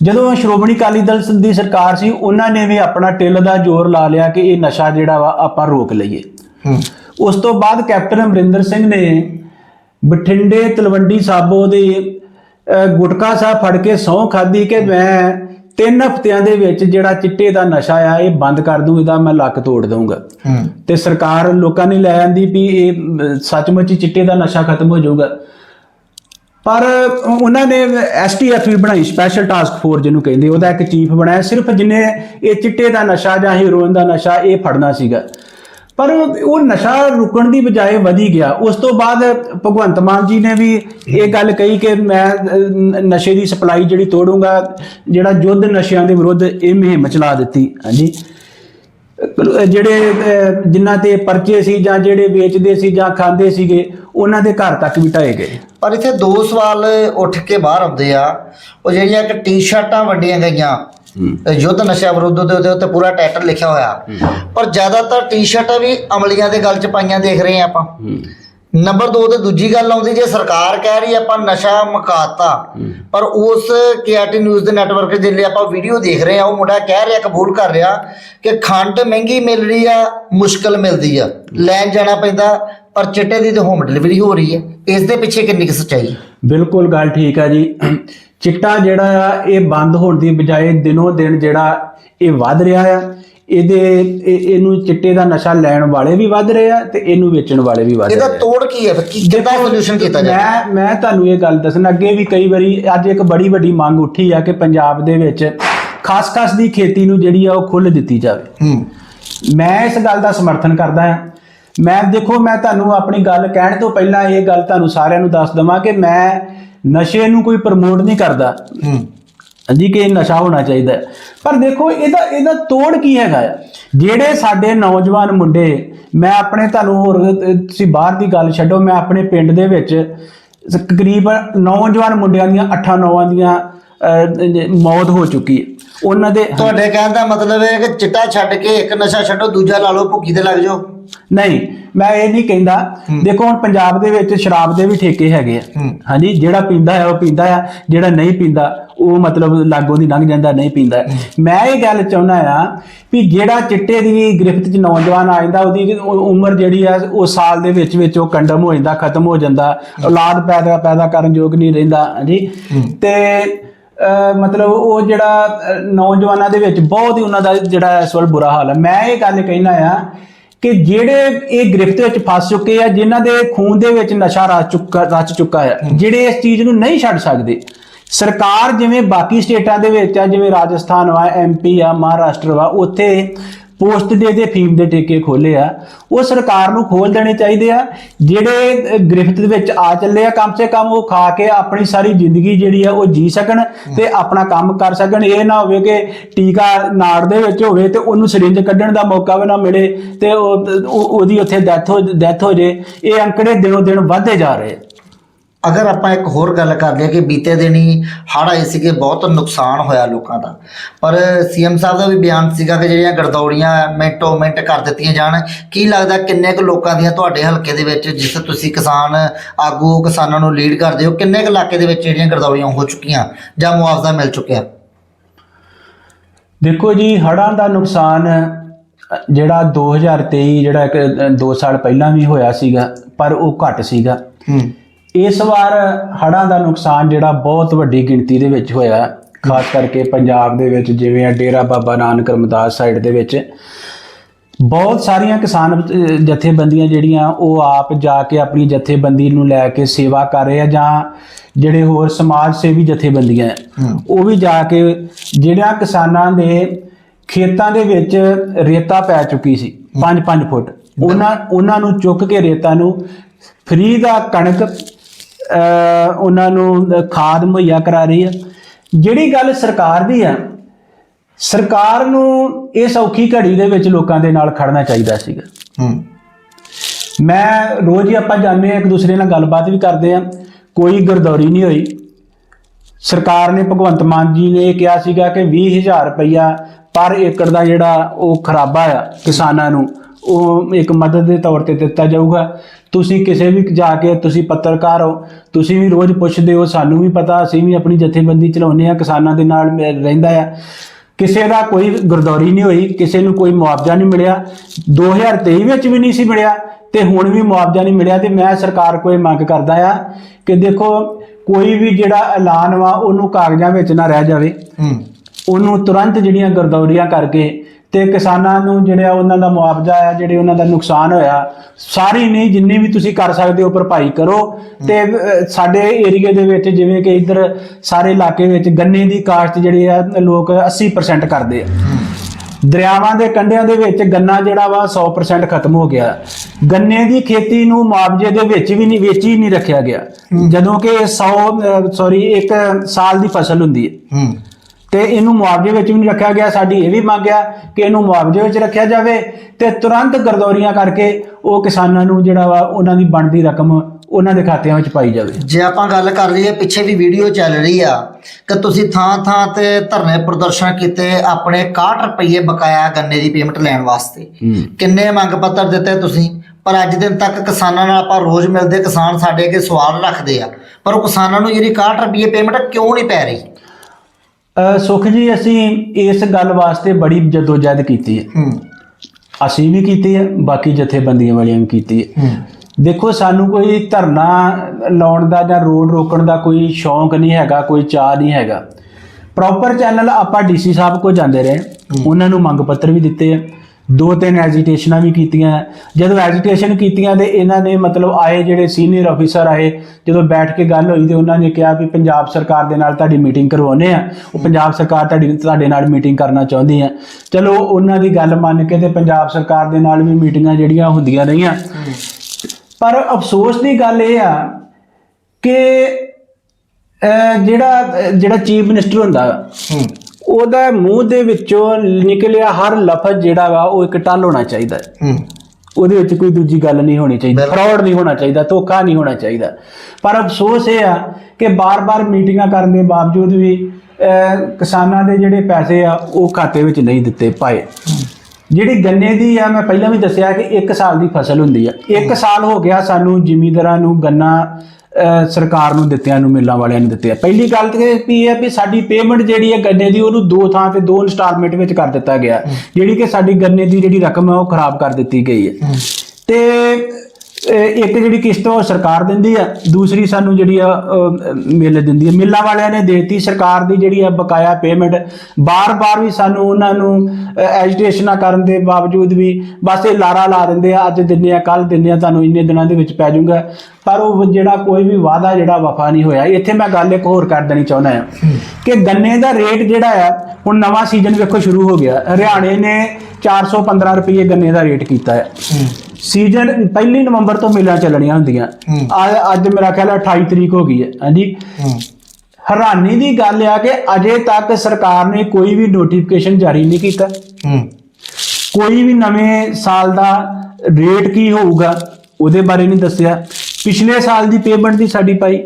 ਜਦੋਂ ਸ਼੍ਰੋਮਣੀ ਅਕਾਲੀ ਦਲ ਦੀ ਸਰਕਾਰ ਸੀ ਉਹਨਾਂ ਨੇ ਵੀ ਆਪਣਾ ਟਿੱਲ ਦਾ ਜ਼ੋਰ ਲਾ ਲਿਆ ਕਿ ਇਹ ਨਸ਼ਾ ਜਿਹੜਾ ਵਾ ਆਪਾਂ ਰੋਕ ਲਈਏ। ਹੂੰ। ਉਸ ਤੋਂ ਬਾਅਦ ਕੈਪਟਨ ਅਮਰਿੰਦਰ ਸਿੰਘ ਨੇ ਬਠਿੰਡੇ ਤਲਵੰਡੀ ਸਾਬੋ ਦੇ ਗੁਟਕਾ ਸਾਹਿਬ ਫੜ ਕੇ ਸਹੁੰ ਖਾਦੀ ਕਿ ਮੈਂ ਤਿੰਨ ਹਫ਼ਤਿਆਂ ਦੇ ਵਿੱਚ ਜਿਹੜਾ ਚਿੱਟੇ ਦਾ ਨਸ਼ਾ ਆ ਇਹ ਬੰਦ ਕਰ ਦੂੰ ਇਹਦਾ ਮੈਂ ਲੱਕ ਤੋੜ ਦਊਂਗਾ। ਤੇ ਸਰਕਾਰ ਲੋਕਾਂ ਨੇ ਲੈ ਆਂਦੀ ਵੀ ਇਹ ਸੱਚਮੁੱਚ ਚਿੱਟੇ ਦਾ ਨਸ਼ਾ ਖਤਮ ਹੋ ਜਾਊਗਾ। ਪਰ ਉਹਨਾਂ ਨੇ ਐਸਟੀਐਫ ਵੀ ਬਣਾਈ ਸਪੈਸ਼ਲ ਟਾਸਕ ਫੋਰਸ ਜਿਹਨੂੰ ਕਹਿੰਦੇ ਉਹਦਾ ਇੱਕ ਚੀਫ ਬਣਾਇਆ। ਸਿਰਫ ਜਿਨੇ ਇਹ ਚਿੱਟੇ ਦਾ ਨਸ਼ਾ ਜਾਂ ਹੀਰੋਇਨ ਦਾ ਨਸ਼ਾ ਇਹ ਫੜਨਾ ਸੀਗਾ। ਪਰ ਉਹ ਨਸ਼ਾ ਰੁਕਣ ਦੀ ਬਜਾਏ ਵਧੀ ਗਿਆ। ਉਸ ਤੋਂ ਬਾਅਦ ਭਗਵੰਤ ਮਾਨ ਜੀ ਨੇ ਵੀ ਇਹ ਗੱਲ ਕਹੀ ਕਿ ਮੈਂ ਨਸ਼ੇ ਦੀ ਸਪਲਾਈ ਜਿਹੜੀ ਤੋੜੂੰਗਾ ਜਿਹੜਾ ਯੁੱਧ ਨਸ਼ਿਆਂ ਦੇ ਵਿਰੁੱਧ ਇਹ ਮੁਹਿੰਮ ਚਲਾ ਦਿੱਤੀ। ਹਾਂਜੀ। ਜਿਹੜੇ ਅਹ, ਜਿਨ੍ਹਾਂ ਤੇ ਪਰਚੇ ਸੀ ਜਾਂ ਜਿਹੜੇ ਵੇਚਦੇ ਸੀ ਜਾਂ ਖਾਂਦੇ ਸੀਗੇ ਉਹਨਾਂ ਦੇ ਘਰ ਤੱਕ ਵੀ ਢਾਏ ਗਏ। ਪਰ ਇੱਥੇ ਦੋ ਸਵਾਲ ਉੱਠ ਕੇ ਬਾਹਰ ਆਉਂਦੇ ਆ। ਉਹ ਜਿਹੜੀਆਂ ਕਿ ਟੀ-ਸ਼ਰਟਾਂ ਵੰਡੀਆਂ ਗਈਆਂ ਯੁੱਧ ਨਸ਼ਾ ਵਿਰੁੱਧ ਦੇ ਉਹਦੇ ਉੱਤੇ ਪੂਰਾ ਟਾਈਟਲ ਲਿਖਿਆ ਹੋਇਆ। ਪਰ ਜ਼ਿਆਦਾਤਰ ਟੀ-ਸ਼ਰਟਾਂ ਵੀ ਅਮਲੀਆਂ ਦੇ ਗੱਲ 'ਚ ਪਾਈਆਂ ਦੇਖ ਰਹੇ ਆ ਆਪਾਂ। ਨੰਬਰ 2 ਤੇ ਦੂਜੀ ਗੱਲ ਆਉਂਦੀ ਜੇ ਸਰਕਾਰ ਕਹਿ ਰਹੀ ਆਪਾਂ ਨਸ਼ਾ ਮੁਕਾਤਾ ਪਰ ਉਸ ਕੇਆਰਟੀ ਨਿਊਜ਼ ਦੇ ਨੈਟਵਰਕ ਦੇ ਲਈ ਆਪਾਂ ਵੀਡੀਓ ਦੇਖ ਰਹੇ ਆ ਉਹ ਮੁੰਡਾ ਕਹਿ ਰਿਹਾ ਕਬੂਲ ਕਰ ਰਿਹਾ ਕਿ ਖੰਡ ਮਹਿੰਗੀ ਮਿਲ ਰਹੀ ਆ ਮੁਸ਼ਕਲ ਮਿਲਦੀ ਆ। ਲੈਣ ਜਾਣਾ ਪੈਂਦਾ ਪਰ ਚਿੱਟੇ ਦੀ ਤੇ ਹੋਮ ਡਿਲੀਵਰੀ ਹੋ ਰਹੀ ਹੈ। ਇਸ ਦੇ ਪਿੱਛੇ ਕਿੰਨੀ ਕੁ ਸੱਚਾਈ ਹੈ? ਬਿਲਕੁਲ ਗੱਲ ਠੀਕ ਆ ਜੀ। ਚਿੱਟਾ ਜਿਹੜਾ ਆ ਇਹ ਬੰਦ ਹੋਣ ਦੀ ਬਜਾਏ ਦਿਨੋਂ ਦਿਨ ਜਿਹੜਾ ਇਹ ਵੱਧ ਰਿਹਾ ਆ। ਇਹਦੇ ਇਹ- ਇਹਨੂੰ ਚਿੱਟੇ ਦਾ ਨਸ਼ਾ ਲੈਣ ਵਾਲੇ ਵੀ ਵੱਧ ਰਹੇ ਆ ਤੇ ਇਹਨੂੰ ਵੇਚਣ ਵਾਲੇ ਵੀ ਵੱਧ ਇਹਦਾ ਰਹੇ ਆ। ਤੋੜ ਕੀ ਹੈ? ਕੀ ਕਿੱਦਾਂ ਸੋਲੂਸ਼ਨ ਕੀਤਾ ਜਾਵੇ ਮੈਂ ਮੈਂ ਤੁਹਾਨੂੰ ਇਹ ਗੱਲ ਦੱਸਣ ਅੱਗੇ ਵੀ ਕਈ ਵਾਰੀ ਅੱਜ ਇੱਕ ਬੜੀ ਵੱਡੀ ਮੰਗ ਉੱਠੀ ਆ ਕਿ ਪੰਜਾਬ ਦੇ ਵਿੱਚ ਖਾਸ-ਖਾਸ ਦੀ ਖੇਤੀ ਨੂੰ ਜਿਹੜੀ ਆ ਉਹ ਖੁੱਲ੍ਹ ਦਿੱਤੀ ਜਾਵੇ। ਹੂੰ। ਮੈਂ ਇਸ ਗੱਲ ਦਾ ਸਮਰਥਨ ਕਰਦਾ ਹਾਂ ਮੈਂ ਦੇਖੋ ਮੈਂ ਤੁਹਾਨੂੰ ਆਪਣੀ ਗੱਲ ਕਹਿਣ ਤੋਂ ਪਹਿਲਾਂ ਇਹ ਗੱਲ ਤੁਹਾਨੂੰ ਸਾਰਿਆਂ ਨੂੰ ਦੱਸ ਦਵਾਂ ਕਿ ਮੈਂ ਨਸ਼ੇ ਨੂੰ ਕੋਈ ਪ੍ਰਮੋਟ ਨਹੀਂ ਕਰਦਾ ਹੂੰ ਹਾਂਜੀ ਕਿ ਇਹ ਨਸ਼ਾ ਹੋਣਾ ਚਾਹੀਦਾ। ਪਰ ਦੇਖੋ ਇਹਦਾ ਇਹਦਾ ਤੋੜ ਕੀ ਹੈਗਾ? ਜਿਹੜੇ ਸਾਡੇ ਨੌਜਵਾਨ ਮੁੰਡੇ ਮੈਂ ਆਪਣੇ ਤੁਹਾਨੂੰ ਹੋਰ ਤੁਸੀਂ ਬਾਹਰ ਦੀ ਗੱਲ ਛੱਡੋ ਮੈਂ ਆਪਣੇ ਪਿੰਡ ਦੇ ਵਿੱਚ ਤਕਰੀਬਨ ਨੌਜਵਾਨ ਮੁੰਡਿਆਂ ਦੀਆਂ 8 9 ਦੀਆਂ ਮੌਤ ਹੋ ਚੁੱਕੀ ਹੈ ਉਹਨਾਂ ਦੇ ਤੁਹਾਡੇ ਕਹਿਣ ਦਾ ਮਤਲਬ ਹੈ ਕਿ ਚਿੱਟਾ ਛੱਡ ਕੇ ਇੱਕ ਨਸ਼ਾ ਛੱਡੋ ਦੂਜਾ ਲਾ ਲਓ ਭੁੱਕੀ ਤੇ ਲੱਗ ਜਾਓ। ਨਹੀਂ ਮੈਂ ਇਹ ਨਹੀਂ ਕਹਿੰਦਾ। ਦੇਖੋ ਹੁਣ ਪੰਜਾਬ ਦੇ ਵਿੱਚ ਸ਼ਰਾਬ ਦੇ ਵੀ ਠੇਕੇ ਹੈਗੇ ਆ। ਹਾਂਜੀ ਜਿਹੜਾ ਪੀਂਦਾ ਹੈ ਉਹ ਪੀਂਦਾ ਆ। ਜਿਹੜਾ ਨਹੀਂ ਪੀਂਦਾ ਉਹ ਮਤਲਬ ਲਾਗੋਂ ਦੀ ਲੰਘ ਜਾਂਦਾ ਨਹੀਂ ਪੀਂਦਾ। ਮੈਂ ਇਹ ਗੱਲ ਚਾਹੁੰਦਾ ਆ ਵੀ ਜਿਹੜਾ ਚਿੱਟੇ ਦੀ ਗ੍ਰਿਫਤ 'ਚ ਨੌਜਵਾਨ ਆ ਜਾਂਦਾ ਉਹਦੀ ਉਮਰ ਜਿਹੜੀ ਆ ਉਹ ਸਾਲ ਦੇ ਵਿੱਚ ਵਿੱਚ ਉਹ ਕੰਡਮ ਹੋ ਜਾਂਦਾ ਖਤਮ ਹੋ ਜਾਂਦਾ। ਔਲਾਦ ਪੈਦਾ ਪੈਦਾ ਕਰਨ ਯੋਗ ਨਹੀਂ ਰਹਿੰਦਾ ਹਾਂਜੀ। ਤੇ ਮਤਲਬ ਉਹ ਜਿਹੜਾ ਨੌਜਵਾਨਾਂ ਦੇ ਵਿੱਚ ਬਹੁਤ ਹੀ ਉਹਨਾਂ ਦਾ ਜਿਹੜਾ ਇਸ ਵੇਲੇ ਬੁਰਾ ਹਾਲ ਹੈ। ਮੈਂ ਇਹ ਗੱਲ ਕਹਿਣਾ ਆ ਕਿ ਜਿਹੜੇ ਇਹ ਗ੍ਰਿਫਤ ਵਿੱਚ ਫਸ ਚੁੱਕੇ ਆ ਜਿਨ੍ਹਾਂ ਦੇ ਖੂਨ ਦੇ ਵਿੱਚ ਨਸ਼ਾ ਰਚ ਚੁੱਕਾ ਰਚ ਚੁੱਕਾ ਹੈ। ਜਿਹੜੇ ਇਸ ਚੀਜ਼ ਨੂੰ ਨਹੀਂ ਛੱਡ ਸਕਦੇ। ਸਰਕਾਰ ਜਿਵੇਂ ਬਾਕੀ ਸਟੇਟਾਂ ਦੇ ਵਿੱਚ ਆ ਜਿਵੇਂ ਰਾਜਸਥਾਨ ਵਾ ਐਮਪੀ ਆ ਮਹਾਰਾਸ਼ਟਰ ਵਾ ਉੱਥੇ ਪੋਸਟ ਦੇ ਦੇ ਫੀਮ ਦੇ ਠੇਕੇ ਖੋਲੇ ਆ, ਉਹ ਸਰਕਾਰ ਨੂੰ ਖੋਲ ਦੇਣੇ ਚਾਹੀਦੇ ਆ, ਜਿਹੜੇ ਗ੍ਰਿਫਤ ਦੇ ਵਿੱਚ ਆ ਚੱਲੇ ਆ, ਕਮ ਸੇ ਕਮ ਉਹ ਖਾ ਕੇ ਆਪਣੀ ਸਾਰੀ ਜ਼ਿੰਦਗੀ ਜਿਹੜੀ ਆ ਉਹ ਜੀ ਸਕਣ ਤੇ ਆਪਣਾ ਕੰਮ ਕਰ ਸਕਣ। ਇਹ ਨਾ ਹੋਵੇ ਕਿ ਟੀਕਾ ਨਾੜ ਦੇ ਵਿੱਚ ਹੋਵੇ ਤੇ ਉਹਨੂੰ ਸਿਰਿੰਜ ਕੱਢਣ ਦਾ ਮੌਕਾ ਵੀ ਨਾ ਮਿਲੇ ਤੇ ਉਹ ਉਹਦੀ ਉੱਥੇ ਡੈਥ ਹੋ ਡੈਥ ਹੋ ਜੇ। ਇਹ ਅੰਕੜੇ ਦਿਨੋਂ ਦਿਨ ਵਧਦੇ ਜਾ ਰਹੇ ਅਗਰ ਆਪਾਂ ਇੱਕ ਹੋਰ ਗੱਲ ਕਰ ਲਈਏ ਕਿ ਬੀਤੇ ਦਿਨੀ ਹੜ੍ਹ ਆਏ ਸੀਗੇ ਬਹੁਤ ਨੁਕਸਾਨ ਹੋਇਆ ਲੋਕਾਂ ਦਾ। ਪਰ ਸੀਐਮ ਸਾਹਿਬ ਦਾ ਵੀ ਬਿਆਨ ਸੀਗਾ ਕਿ ਜਿਹੜੀਆਂ ਗਰਦੌੜੀਆਂ ਮਿੰਟੋ ਮਿੰਟ ਕਰ ਦਿੱਤੀਆਂ ਜਾਣ। ਕੀ ਲੱਗਦਾ ਕਿੰਨੇ ਕੁ ਲੋਕਾਂ ਦੀਆਂ ਤੁਹਾਡੇ ਹਲਕੇ ਦੇ ਵਿੱਚ ਜਿਸ ਤੁਸੀਂ ਕਿਸਾਨ ਆਗੂ ਕਿਸਾਨਾਂ ਨੂੰ ਲੀਡ ਕਰਦੇ ਹੋ ਕਿੰਨੇ ਕੁ ਇਲਾਕੇ ਦੇ ਵਿੱਚ ਜਿਹੜੀਆਂ ਗਰਦੌੜੀਆਂ ਹੋ ਚੁੱਕੀਆਂ ਜਾਂ ਮੁਆਵਜ਼ਾ ਮਿਲ ਚੁੱਕਿਆ? ਦੇਖੋ ਜੀ ਹੜ੍ਹਾਂ ਦਾ ਨੁਕਸਾਨ ਜਿਹੜਾ 2023 ਜਿਹੜਾ ਇੱਕ 2 ਸਾਲ ਪਹਿਲਾਂ ਵੀ ਹੋਇਆ ਸੀਗਾ ਪਰ ਉਹ ਘੱਟ ਸੀਗਾ। ਹੂੰ। ਇਸ ਵਾਰ ਹੜ੍ਹਾਂ ਦਾ ਨੁਕਸਾਨ ਜਿਹੜਾ ਬਹੁਤ ਵੱਡੀ ਗਿਣਤੀ ਦੇ ਵਿੱਚ ਹੋਇਆ ਖਾਸ ਕਰਕੇ ਪੰਜਾਬ ਦੇ ਵਿੱਚ ਜਿਵੇਂ ਆ ਡੇਰਾ ਬਾਬਾ ਨਾਨਕ ਰਮਦਾਸ ਸਾਈਡ ਦੇ ਵਿੱਚ। ਬਹੁਤ ਸਾਰੀਆਂ ਕਿਸਾਨ ਜਥੇਬੰਦੀਆਂ ਜਿਹੜੀਆਂ ਉਹ ਆਪ ਜਾ ਕੇ ਆਪਣੀ ਜਥੇਬੰਦੀ ਨੂੰ ਲੈ ਕੇ ਸੇਵਾ ਕਰ ਰਹੇ ਆ ਜਾਂ ਜਿਹੜੇ ਹੋਰ ਸਮਾਜ ਸੇਵੀ ਜਥੇਬੰਦੀਆਂ। ਉਹ ਵੀ ਜਾ ਕੇ ਜਿਹੜਿਆਂ ਕਿਸਾਨਾਂ ਦੇ ਖੇਤਾਂ ਦੇ ਵਿੱਚ ਰੇਤਾ ਪੈ ਚੁੱਕੀ ਸੀ 5-5 ਫੁੱਟ। ਉਹਨਾਂ ਉਹਨਾਂ ਨੂੰ ਚੁੱਕ ਕੇ ਰੇਤਾ ਨੂੰ ਫ੍ਰੀ ਦਾ ਕਣਕ ਉਹਨਾਂ ਨੂੰ ਖਾਦ ਮੁਹੱਈਆ ਕਰਾ ਰਹੀ ਹੈ। ਜਿਹੜੀ ਗੱਲ ਸਰਕਾਰ ਦੀ ਆ ਸਰਕਾਰ ਨੂੰ ਇਸ ਔਖੀ ਘੜੀ ਦੇ ਵਿੱਚ ਲੋਕਾਂ ਦੇ ਨਾਲ ਖੜਨਾ ਚਾਹੀਦਾ ਸੀਗਾ। ਹੂੰ। ਮੈਂ ਰੋਜ਼ ਹੀ ਆਪਾਂ ਜਾਂਦੇ ਆ ਇੱਕ ਦੂਸਰੇ ਨਾਲ ਗੱਲਬਾਤ ਵੀ ਕਰਦੇ ਆ ਕੋਈ ਗਰਦੌਰੀ ਨਹੀਂ ਹੋਈ। ਸਰਕਾਰ ਨੇ ਭਗਵੰਤ ਮਾਨ ਜੀ ਨੇ ਇਹ ਕਿਹਾ ਸੀਗਾ ਕਿ 20000 ਰੁਪਇਆ ਪਰ ਏਕੜ ਦਾ ਜਿਹੜਾ ਉਹ ਖਰਾਬਾ ਆ ਕਿਸਾਨਾਂ ਨੂੰ ਉਹ ਇੱਕ ਮਦਦ ਦੇ ਤੌਰ ਤੇ ਦਿੱਤਾ ਜਾਊਗਾ। ਤੁਸੀਂ ਕਿਸੇ ਵੀ ਜਾ ਕੇ ਤੁਸੀਂ ਪੱਤਰਕਾਰ ਹੋ ਤੁਸੀਂ ਵੀ ਰੋਜ਼ ਪੁੱਛਦੇ ਹੋ ਸਾਨੂੰ ਵੀ ਪਤਾ ਅਸੀਂ ਵੀ ਆਪਣੀ ਜਥੇਬੰਦੀ ਚਲਾਉਂਦੇ ਆ ਕਿਸਾਨਾਂ ਦੇ ਨਾਲ ਰਹਿੰਦਾ ਆ ਕਿਸੇ ਦਾ ਕੋਈ ਗਰਦੌਰੀ ਨਹੀਂ ਹੋਈ ਕਿਸੇ ਨੂੰ ਕੋਈ ਮੁਆਵਜ਼ਾ ਨਹੀਂ ਮਿਲਿਆ। 2023 ਵਿੱਚ ਵੀ ਨਹੀਂ ਸੀ ਮਿਲਿਆ ਤੇ ਹੁਣ ਵੀ ਮੁਆਵਜ਼ਾ ਨਹੀਂ ਮਿਲਿਆ ਤੇ ਮੈਂ ਸਰਕਾਰ ਕੋਲ ਮੰਗ ਕਰਦਾ ਆ ਕਿ ਦੇਖੋ ਕੋਈ ਵੀ ਜਿਹੜਾ ਐਲਾਨ ਵਾ ਉਹਨੂੰ ਕਾਗਜ਼ਾਂ ਵਿੱਚ ਨਾ ਰਹਿ ਜਾਵੇ। ਹੂੰ। ਉਹਨੂੰ ਤੁਰੰਤ ਜਿਹੜੀਆਂ ਗਰਦੌਰੀਆਂ ਕਰਕੇ ਤੇ ਕਿਸਾਨਾਂ ਨੂੰ ਜਿਹੜਾ ਉਹਨਾਂ ਦਾ ਮੁਆਵਜ਼ਾ ਆ ਜਿਹੜੇ ਉਹਨਾਂ ਦਾ ਨੁਕਸਾਨ ਹੋਇਆ ਸਾਰੀ ਨਹੀਂ ਜਿੰਨੀ ਵੀ ਤੁਸੀਂ ਕਰ ਸਕਦੇ ਹੋ ਭਰਪਾਈ ਕਰੋ। ਤੇ ਸਾਡੇ ਏਰੀਏ ਦੇ ਵਿੱਚ ਜਿਵੇਂ ਕਿ ਇੱਧਰ ਸਾਰੇ ਇਲਾਕੇ ਵਿੱਚ ਗੰਨੇ ਦੀ ਕਾਸ਼ਤ ਜਿਹੜੀ ਆ ਲੋਕ 80% ਕਰਦੇ ਆ। ਦਰਿਆਵਾਂ ਦੇ ਕੰਢਿਆਂ ਦੇ ਵਿੱਚ ਗੰਨਾ ਜਿਹੜਾ ਵਾ 100% ਖਤਮ ਹੋ ਗਿਆ। ਗੰਨੇ ਦੀ ਖੇਤੀ ਨੂੰ ਮੁਆਵਜ਼ੇ ਦੇ ਵਿੱਚ ਵੀ ਨਹੀਂ ਵਿੱਚ ਨਹੀਂ ਰੱਖਿਆ ਗਿਆ। ਜਦੋਂ ਕਿ 100 ਸੌਰੀ ਇੱਕ ਸਾਲ ਦੀ ਫਸਲ ਹੁੰਦੀ ਹੂੰ। ਤੇ ਇਹਨੂੰ ਮੁਆਵਜ਼ੇ ਵਿੱਚ ਵੀ ਨਹੀਂ ਰੱਖਿਆ ਗਿਆ ਸਾਡੀ ਇਹ ਵੀ ਮੰਗ ਆ ਕਿ ਇਹਨੂੰ ਮੁਆਵਜ਼ੇ ਵਿੱਚ ਰੱਖਿਆ ਜਾਵੇ ਤੇ ਤੁਰੰਤ ਗਰਦੌਰੀਆਂ ਕਰਕੇ ਉਹ ਕਿਸਾਨਾਂ ਨੂੰ ਜਿਹੜਾ ਵਾ ਉਹਨਾਂ ਦੀ ਬਣਦੀ ਰਕਮ ਉਹਨਾਂ ਦੇ ਖਾਤਿਆਂ ਵਿੱਚ ਪਾਈ ਜਾਵੇ। ਜੇ ਆਪਾਂ ਗੱਲ ਕਰ ਲਈਏ ਪਿੱਛੇ ਵੀ ਵੀਡੀਓ ਚੱਲ ਰਹੀ ਆ ਕਿ ਤੁਸੀਂ ਥਾਂ ਥਾਂ ਤੇ ਧਰਨੇ ਪ੍ਰਦਰਸ਼ਨ ਕੀਤੇ ਆਪਣੇ 61 ਰੁਪਏ ਬਕਾਇਆ ਗੰਨੇ ਦੀ ਪੇਮੈਂਟ ਲੈਣ ਵਾਸਤੇ। ਕਿੰਨੇ ਮੰਗ ਪੱਤਰ ਦਿੱਤੇ ਤੁਸੀਂ? ਪਰ ਅੱਜ ਦਿਨ ਤੱਕ ਕਿਸਾਨਾਂ ਨਾਲ ਆਪਾਂ ਰੋਜ਼ ਮਿਲਦੇ ਕਿਸਾਨ ਸਾਡੇ ਅੱਗੇ ਸਵਾਲ ਰੱਖਦੇ ਆ। ਪਰ ਉਹ ਕਿਸਾਨਾਂ ਨੂੰ ਜਿਹੜੀ 61 ਰੁਪਏ ਪੇਮੈਂਟ ਕਿਉਂ ਨਹੀਂ ਪੈ ਰਹੀ? ਸੁਖ ਜੀ ਅਸੀਂ ਇਸ ਗੱਲ ਵਾਸਤੇ ਬੜੀ ਜਦੋਜਹਿਦ ਕੀਤੀ ਹੈ। ਅਸੀਂ ਵੀ ਕੀਤੀ ਹੈ ਬਾਕੀ ਜਥੇਬੰਦੀਆਂ ਵਾਲਿਆਂ ਵੀ ਕੀਤੀ ਹੂੰ। ਦੇਖੋ ਸਾਨੂੰ ਕੋਈ ਧਰਨਾ ਲਾਉਣ ਦਾ ਜਾਂ ਰੋਡ ਰੋਕਣ ਦਾ ਕੋਈ ਸ਼ੌਂਕ ਨਹੀਂ ਹੈਗਾ ਕੋਈ ਚਾਹ ਨਹੀਂ ਹੈਗਾ। ਪ੍ਰੋਪਰ ਚੈਨਲ ਆਪਾਂ ਡੀਸੀ ਸਾਹਿਬ ਕੋ ਜਾਂਦੇ ਰਹੇ। ਉਹਨਾਂ ਨੂੰ ਮੰਗ ਪੱਤਰ ਵੀ ਦਿੱਤੇ ਆ। ਦੋ ਤਿੰਨ ਐਜੀਟੇਸ਼ਨਾਂ ਵੀ ਕੀਤੀਆਂ। ਜਦੋਂ ਐਜੀਟੇਸ਼ਨ ਕੀਤੀਆਂ ਤੇ ਇਹਨਾਂ ਨੇ ਮਤਲਬ ਆਏ ਜਿਹੜੇ ਸੀਨੀਅਰ ਅਫੀਸਰ ਆਏ, ਜਦੋਂ ਬੈਠ ਕੇ ਗੱਲ ਹੋਈ ਤੇ ਉਹਨਾਂ ਨੇ ਕਿਹਾ ਵੀ ਪੰਜਾਬ ਸਰਕਾਰ ਦੇ ਨਾਲ ਤੁਹਾਡੀ ਮੀਟਿੰਗ ਕਰਵਾਉਨੇ ਆ। ਉਹ ਪੰਜਾਬ ਸਰਕਾਰ ਤੁਹਾਡੀ, ਤੁਹਾਡੇ ਨਾਲ ਮੀਟਿੰਗ ਕਰਨਾ ਚਾਹੁੰਦੀ ਆ। ਚਲੋ, ਉਹਨਾਂ ਦੀ ਗੱਲ ਮੰਨ ਕੇ ਤੇ ਪੰਜਾਬ ਸਰਕਾਰ ਦੇ ਨਾਲ ਵੀ ਮੀਟਿੰਗਾਂ ਜਿਹੜੀਆਂ ਹੁੰਦੀਆਂ ਰਹੀਆਂ। ਪਰ ਅਫਸੋਸ ਦੀ ਗੱਲ ਇਹ ਆ ਕਿ ਜਿਹੜਾ ਜਿਹੜਾ ਚੀਫ ਮਿਨਿਸਟਰ ਹੁੰਦਾ ਉਹਦਾ ਮੂੰਹ ਦੇ ਵਿੱਚੋਂ ਨਿਕਲਿਆ ਹਰ ਲਫ਼ਜ਼ ਜਿਹੜਾ ਵਾ ਉਹ ਇੱਕ ਟੱਲ ਹੋਣਾ ਚਾਹੀਦਾ ਹੈ। ਹੂੰ। ਉਹਦੇ ਵਿੱਚ ਕੋਈ ਦੂਜੀ ਗੱਲ ਨਹੀਂ ਹੋਣੀ ਚਾਹੀਦੀ। ਫਰਾਡ ਨਹੀਂ ਹੋਣਾ ਚਾਹੀਦਾ ਧੋਖਾ ਨਹੀਂ ਹੋਣਾ ਚਾਹੀਦਾ। ਪਰ ਅਫਸੋਸ ਇਹ ਆ ਕਿ ਬਾਰ-ਬਾਰ ਮੀਟਿੰਗਾਂ ਕਰਨ ਦੇ ਬਾਵਜੂਦ ਵੀ ਕਿਸਾਨਾਂ ਦੇ ਜਿਹੜੇ ਪੈਸੇ ਆ ਉਹ ਖਾਤੇ ਵਿੱਚ ਨਹੀਂ ਦਿੱਤੇ ਪਾਏ। ਜਿਹੜੀ ਗੰਨੇ ਦੀ ਆ ਮੈਂ ਪਹਿਲਾਂ ਵੀ ਦੱਸਿਆ ਕਿ 1 ਸਾਲ ਦੀ ਫਸਲ ਹੁੰਦੀ ਆ। 1 ਸਾਲ ਹੋ ਗਿਆ ਸਾਨੂੰ ਜ਼ਿਮੀਂਦਾਰਾਂ ਨੂੰ ਗੰਨਾ ਸਰਕਾਰ ਨੂੰ ਦਿੱਤਿਆਂ ਨੂੰ ਮਿੱਲਾਂ ਵਾਲਿਆਂ ਨੂੰ ਦਿੱਤੇ ਆ ਪਹਿਲੀ ਗੱਲ ਤੇ ਇਹ ਹੈ ਵੀ ਸਾਡੀ ਪੇਮੈਂਟ ਜਿਹੜੀ ਹੈ ਗੰਨੇ ਦੀ ਉਹਨੂੰ ਦੋ ਥਾਂ ਤੇ ਦੋ ਇਨਸਟਾਲਮੈਂਟ ਵਿੱਚ ਕਰ ਦਿੱਤਾ ਗਿਆ। ਜਿਹੜੀ ਕਿ ਸਾਡੀ ਗੰਨੇ ਦੀ ਜਿਹੜੀ ਰਕਮ ਹੈ ਉਹ ਖਰਾਬ ਕਰ ਦਿੱਤੀ ਗਈ ਹੈ। ਤੇ ਇੱਕ ਜਿਹੜੀ ਕਿਸ਼ਤ ਉਹ ਸਰਕਾਰ ਦਿੰਦੀ ਆ ਦੂਸਰੀ ਸਾਨੂੰ ਜਿਹੜੀ ਆ ਮਿੱਲ ਦਿੰਦੀ ਆ। ਮਿੱਲਾਂ ਵਾਲਿਆਂ ਨੇ ਦੇਤੀ ਸਰਕਾਰ ਦੀ ਜਿਹੜੀ ਆ ਬਕਾਇਆ ਪੇਮੈਂਟ ਬਾਰ-ਬਾਰ ਵੀ ਸਾਨੂੰ ਉਹਨਾਂ ਨੂੰ ਐਜੀਟੇਸ਼ਨਾਂ ਕਰਨ ਦੇ ਬਾਵਜੂਦ ਵੀ ਬਸ ਇਹ ਲਾਰਾ ਲਾ ਦਿੰਦੇ ਆ ਅੱਜ ਦਿੰਦੇ ਆ ਕੱਲ ਦਿੰਦੇ ਆ ਤੁਹਾਨੂੰ ਇੰਨੇ ਦਿਨਾਂ ਦੇ ਵਿੱਚ ਪੈ ਜਾਊਗਾ। ਪਰ ਉਹ ਜਿਹੜਾ ਕੋਈ ਵੀ ਵਾਅਦਾ ਜਿਹੜਾ ਵਫਾ ਨਹੀਂ ਹੋਇਆ ਇੱਥੇ ਮੈਂ ਗੱਲ ਇੱਕ ਹੋਰ ਕਰ ਦੇਣੀ ਚਾਹੁੰਦਾ ਆ ਕਿ ਗੰਨੇ ਦਾ ਰੇਟ ਜਿਹੜਾ ਆ ਹੁਣ ਨਵਾਂ ਸੀਜ਼ਨ ਵੇਖੋ ਸ਼ੁਰੂ ਹੋ ਗਿਆ। ਹਰਿਆਣੇ ਨੇ 415 ਰੁਪਏ ਗੰਨੇ ਦਾ ਰੇਟ ਕੀਤਾ ਹੈ। ਸੀਜ਼ਨ ਪਹਿਲੀ ਨਵੰਬਰ ਤੋਂ ਮਿਲਾਂ ਚੱਲਣੀਆਂ ਹੁੰਦੀਆਂ। ਆ- ਅੱਜ ਮੇਰਾ ਖਿਆਲ ਹੈ 28 ਤਰੀਕ ਹੋ ਗਈ ਹੈ ਹਾਂਜੀ। ਹੈਰਾਨੀ ਦੀ ਗੱਲ ਆ ਕਿ ਅਜੇ ਤੱਕ ਸਰਕਾਰ ਨੇ ਕੋਈ ਵੀ ਨੋਟੀਫਿਕੇਸ਼ਨ ਜਾਰੀ ਨਹੀਂ ਕੀਤਾ। ਹੂੰ। ਕੋਈ ਵੀ ਨਵੇਂ ਸਾਲ ਦਾ ਰੇਟ ਕੀ ਹੋਊਗਾ ਉਹਦੇ ਬਾਰੇ ਨਹੀਂ ਦੱਸਿਆ। ਪਿਛਲੇ ਸਾਲ ਦੀ ਪੇਮੈਂਟ ਦੀ ਸਾਡੀ ਪਾਈ।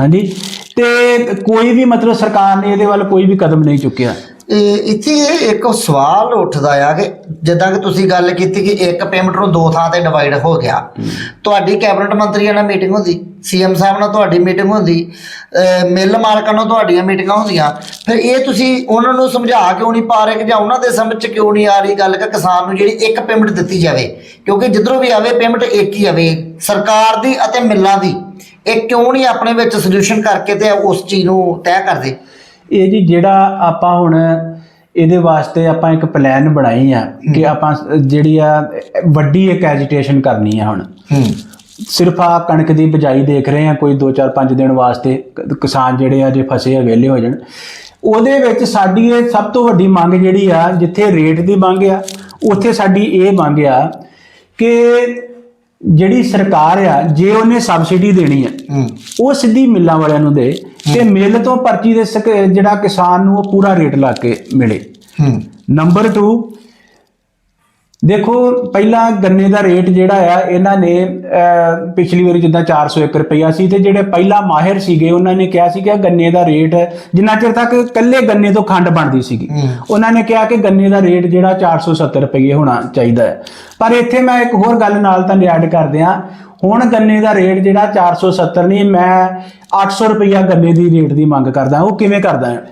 ਹਾਂਜੀ। ਤੇ ਕੋਈ ਵੀ ਮਤਲਬ ਸਰਕਾਰ ਨੇ ਇਹਦੇ ਵੱਲ ਕੋਈ ਵੀ ਕਦਮ ਨਹੀਂ ਚੁੱਕਿਆ। ਇਹ ਇੱਥੇ ਇੱਕ ਸਵਾਲ ਉੱਠਦਾ ਆ ਕਿ ਜਿੱਦਾਂ ਕਿ ਤੁਸੀਂ ਗੱਲ ਕੀਤੀ ਕਿ ਇੱਕ ਪੇਮੈਂਟ ਨੂੰ ਦੋ ਥਾਂ ਤੇ ਡਿਵਾਈਡ ਹੋ ਗਿਆ। ਤੁਹਾਡੀ ਕੈਬਨਿਟ ਮੰਤਰੀਆਂ ਨਾਲ ਮੀਟਿੰਗ ਹੁੰਦੀ ਸੀਐਮ ਸਾਹਿਬ ਨਾਲ ਤੁਹਾਡੀ ਮੀਟਿੰਗ ਹੁੰਦੀ, ਅਹ ਮਿੱਲ ਮਾਲਕਾਂ ਨਾਲ ਤੁਹਾਡੀਆਂ ਮੀਟਿੰਗਾਂ ਹੁੰਦੀਆਂ। ਫਿਰ ਇਹ ਤੁਸੀਂ ਉਹਨਾਂ ਨੂੰ ਸਮਝਾ ਕਿਉਂ ਨਹੀਂ ਪਾ ਰਹੇ ਕਿ ਜਾਂ ਉਹਨਾਂ ਦੇ ਸਮਝ ਚ ਕਿਉਂ ਨਹੀਂ ਆ ਰਹੀ ਗੱਲ ਕਿ ਕਿਸਾਨ ਨੂੰ ਜਿਹੜੀ ਇੱਕ ਪੇਮੈਂਟ ਦਿੱਤੀ ਜਾਵੇ? ਕਿਉਂਕਿ ਜਿੱਧਰੋਂ ਵੀ ਆਵੇ ਪੇਮੈਂਟ ਇੱਕ ਹੀ ਆਵੇ, ਸਰਕਾਰ ਦੀ ਅਤੇ ਮਿੱਲਾਂ ਦੀ। ਇਹ ਕਿਉਂ ਨਹੀਂ ਆਪਣੇ ਵਿੱਚ ਸੋਲੂਸ਼ਨ ਕਰਕੇ ਤੇ ਉਸ ਚੀਜ਼ ਨੂੰ ਤੈਅ ਕਰਦੇ? ਇਹ ਜੀ ਜਿਹੜਾ ਆਪਾਂ ਹੁਣ ਇਹਦੇ ਵਾਸਤੇ ਆਪਾਂ ਇੱਕ ਪਲਾਨ ਬਣਾਈ ਆ ਕਿ ਆਪਾਂ ਜਿਹੜੀ ਆ ਵੱਡੀ ਇੱਕ ਐਜੀਟੇਸ਼ਨ ਕਰਨੀ ਆ ਹੁਣ। ਸਿਰਫ ਆ ਕਣਕ ਦੀ ਬਜਾਈ ਦੇਖ ਰਹੇ ਆ ਕੋਈ 2-4 5 ਦਿਨ ਵਾਸਤੇ ਕਿਸਾਨ ਜਿਹੜੇ ਆ ਜੇ ਫਸੇ ਆ ਵਿਹਲੇ ਹੋ ਜਾਣ। ਉਹਦੇ ਵਿੱਚ ਸਾਡੀ ਇਹ ਸਭ ਤੋਂ ਵੱਡੀ ਮੰਗ ਜਿਹੜੀ ਆ ਜਿੱਥੇ ਰੇਟ ਦੀ ਮੰਗ ਆ ਉੱਥੇ ਸਾਡੀ ਇਹ ਮੰਗ ਆ ਕਿ ਜਿਹੜੀ ਸਰਕਾਰ ਆ ਜੇ ਉਹਨੇ ਸਬਸਿਡੀ ਦੇਣੀ ਆ ਉਹ ਸਿੱਧੀ ਮਿੱਲਾਂ ਵਾਲਿਆਂ ਨੂੰ ਦੇ ਤੇ ਮਿੱਲ ਤੋਂ ਪਰਚੀ ਦੇ ਸਕ- ਜਿਹੜਾ ਕਿਸਾਨ ਨੂੰ ਉਹ ਪੂਰਾ ਰੇਟ ਲਾ ਕੇ ਮਿਲੇ। ਹੂੰ। ਨੰਬਰ 2 ਦੇਖੋ ਪਹਿਲਾਂ ਗੰਨੇ ਦਾ ਰੇਟ ਜਿਹੜਾ ਆ ਇਹਨਾਂ ਨੇ ਅਹ, ਪਿਛਲੀ ਵਾਰੀ ਜਿੱਦਾਂ 401 ਰੁਪਈਆ ਸੀ ਤੇ ਜਿਹੜੇ ਪਹਿਲਾਂ ਮਾਹਿਰ ਸੀਗੇ ਉਹਨਾਂ ਨੇ ਕਿਹਾ ਸੀ ਕਿ ਗੰਨੇ ਦਾ ਰੇਟ ਜਿੰਨਾ ਚਿਰ ਤੱਕ ਕੱਲੇ ਗੰਨੇ ਤੋਂ ਖੰਡ ਬਣਦੀ ਸੀਗੀ। ਉਹਨਾਂ ਨੇ ਕਿਹਾ ਕਿ ਗੰਨੇ ਦਾ ਰੇਟ ਜਿਹੜਾ 470 ਰੁਪਏ ਹੋਣਾ ਚਾਹੀਦਾ ਹੈ। ਪਰ ਇੱਥੇ ਮੈਂ ਇੱਕ ਹੋਰ ਗੱਲ ਨਾਲ ਤਾਂ ਐਡ ਕਰ ਦਿਆਂ ਹੁਣ ਗੰਨੇ ਦਾ ਰੇਟ ਜਿਹੜਾ 470 ਨਹੀਂ ਮੈਂ 800 ਰੁਪਈਆ ਗੰਨੇ ਦੀ ਰੇਟ ਦੀ ਮੰਗ ਕਰਦਾ ਉਹ ਕਿਵੇਂ ਕਰਦਾ ਹੈ?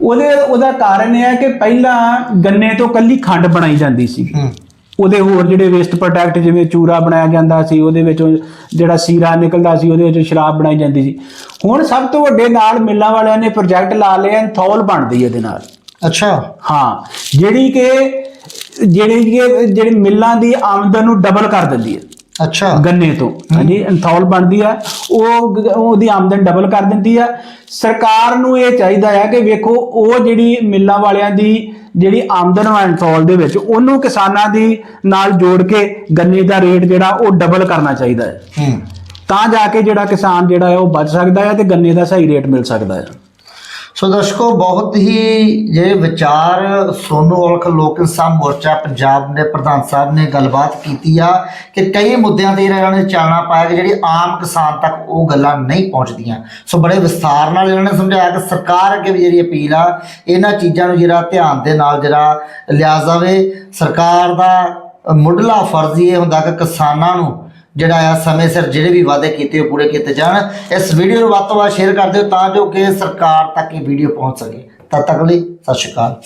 ਉਹਦੇ ਉਹਦਾ ਕਾਰਨ ਇਹ ਹੈ ਕਿ ਪਹਿਲਾਂ ਗੰਨੇ ਤੋਂ ਕੱਲੀ ਖੰਡ ਬਣਾਈ ਜਾਂਦੀ ਸੀ। ਉਹਦੇ ਹੋਰ ਜਿਹੜੇ ਵੇਸਟ ਪ੍ਰੋਡਕਟ ਜਿਵੇਂ ਚੂਰਾ ਬਣਾਇਆ ਜਾਂਦਾ ਸੀ ਉਹਦੇ ਵਿੱਚੋਂ ਜਿਹੜਾ ਸੀਰਾ ਨਿਕਲਦਾ ਸੀ ਉਹਦੇ ਵਿੱਚੋਂ ਸ਼ਰਾਬ ਬਣਾਈ ਜਾਂਦੀ ਸੀ। ਹੁਣ ਸਭ ਤੋਂ ਵੱਡੇ ਨਾਲ ਮਿੱਲਾਂ ਵਾਲਿਆਂ ਨੇ ਪ੍ਰੋਜੈਕਟ ਲਾ ਲਿਆ ਥੌਲ ਬਣਦੀ ਇਹਦੇ ਨਾਲ। ਅੱਛਾ। ਹਾਂ ਜਿਹੜੀ ਕਿ ਜਿਹੜੀ ਕਿ ਜਿਹੜੀ ਮਿੱਲਾਂ ਦੀ ਆਮਦਨ ਨੂੰ ਡਬਲ ਕਰ ਦਿੰਦੀ ਹੈ। ਅੱਛਾ। ਗੰਨੇ ਤੋਂ। ਹਾਂਜੀ ਇੰਥੌਲ ਬਣਦੀ ਆ। ਉਹ ਉਹਦੀ ਆਮਦਨ ਡਬਲ ਕਰ ਦਿੰਦੀ ਆ। ਸਰਕਾਰ ਨੂੰ ਇਹ ਚਾਹੀਦਾ ਹੈ ਕਿ ਵੇਖੋ ਉਹ ਜਿਹੜੀ ਮਿੱਲਾਂ ਵਾਲਿਆਂ ਦੀ ਜਿਹੜੀ ਆਮਦਨ ਇੰਥੌਲ ਦੇ ਵਿੱਚ ਉਹਨੂੰ ਕਿਸਾਨਾਂ ਦੀ ਨਾਲ ਜੋੜ ਕੇ ਗੰਨੇ ਦਾ ਰੇਟ ਜਿਹੜਾ ਉਹ ਡਬਲ ਕਰਨਾ ਚਾਹੀਦਾ ਹੈ ਹੂੰ। ਤਾਂ ਜਾ ਕੇ ਜਿਹੜਾ ਕਿਸਾਨ ਜਿਹੜਾ ਹੈ ਉਹ ਬਚ ਸਕਦਾ ਹੈ ਤੇ ਗੰਨੇ ਦਾ ਸਹੀ ਰੇਟ ਮਿਲ ਸਕਦਾ ਹੈ ਸੋ ਦਰਸ਼ਕੋ, ਬਹੁਤ ਹੀ ਜਿਹੜੇ ਵਿਚਾਰ ਸੋਨੂ ਔਲਖ ਲੋਕ ਇਨਸਾਨ ਮੋਰਚਾ ਪੰਜਾਬ ਦੇ ਪ੍ਰਧਾਨ ਸਾਹਿਬ ਨੇ ਗੱਲਬਾਤ ਕੀਤੀ ਆ ਕਿ ਕਈ ਮੁੱਦਿਆਂ ਤੇ ਇਹਨਾਂ ਨੇ ਚਾਲਣਾ ਪਾਇਆ ਕਿ ਜਿਹੜੀ ਆਮ ਕਿਸਾਨ ਤੱਕ ਉਹ ਗੱਲਾਂ ਨਹੀਂ ਪਹੁੰਚਦੀਆਂ। ਸੋ ਬੜੇ ਵਿਸਥਾਰ ਨਾਲ ਇਹਨਾਂ ਨੇ ਸਮਝਾਇਆ ਕਿ ਸਰਕਾਰ ਅੱਗੇ ਵੀ ਜਿਹੜੀ ਅਪੀਲ ਆ, ਇਹਨਾਂ ਚੀਜ਼ਾਂ ਨੂੰ ਜਿਹੜਾ ਧਿਆਨ ਦੇ ਨਾਲ ਜਿਹੜਾ ਲਿਆ ਜਾਵੇ। ਸਰਕਾਰ ਦਾ ਮੁੱਢਲਾ ਫਰਜ਼ ਇਹ ਹੁੰਦਾ ਕਿ ਕਿਸਾਨਾਂ ਨੂੰ ਜਿਹੜਾ ਆ ਸਮੇਂ ਸਿਰ ਜਿਹੜੇ ਵੀ ਵਾਅਦੇ ਕੀਤੇ ਉਹ ਪੂਰੇ ਕੀਤੇ ਜਾਣ। ਇਸ ਵੀਡੀਓ ਨੂੰ ਵੱਧ ਤੋਂ ਵੱਧ ਸ਼ੇਅਰ ਕਰ ਦਿਓ ਤਾਂ ਜੋ ਕਿ ਸਰਕਾਰ ਤੱਕ ਇਹ ਵੀਡੀਓ ਪਹੁੰਚ ਸਕੇ। ਤਦ ਤੱਕ ਲਈ ਸਤਿ ਸ਼੍ਰੀ ਅਕਾਲ।